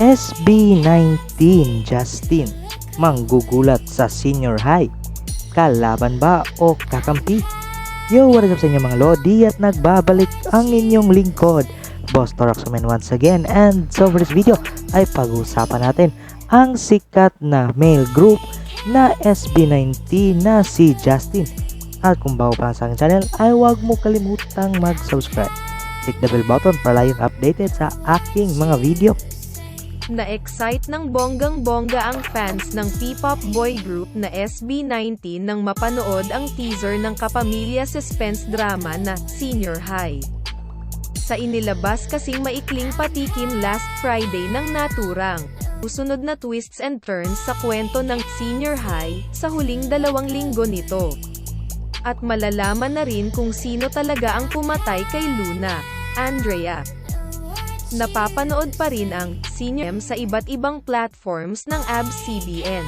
SB19 Justin manggugulat sa senior high. Kalaban ba o kakampi? Yo, what is up sa inyo mga Lodi at nagbabalik ang inyong lingkod. Boss Toroxoman once again and so for this video ay pag-uusapan natin ang sikat na male group na SB19 na si Justin. At kung bago pa lang sa aking channel ay huwag mo kalimutang mag-subscribe. Click the bell button para laging updated sa aking mga video. Na-excite ng bonggang-bongga ang fans ng P-pop boy group na SB19 nang mapanood ang teaser ng kapamilya suspense drama na Senior High. Sa inilabas kasing maikling patikim last Friday ng naturang. Usunod na twists and turns sa kwento ng Senior High sa huling dalawang linggo nito. At malalaman na rin kung sino talaga ang pumatay kay Luna, Andrea. Napapanood pa rin ang Senior sa iba't ibang platforms ng ABS-CBN.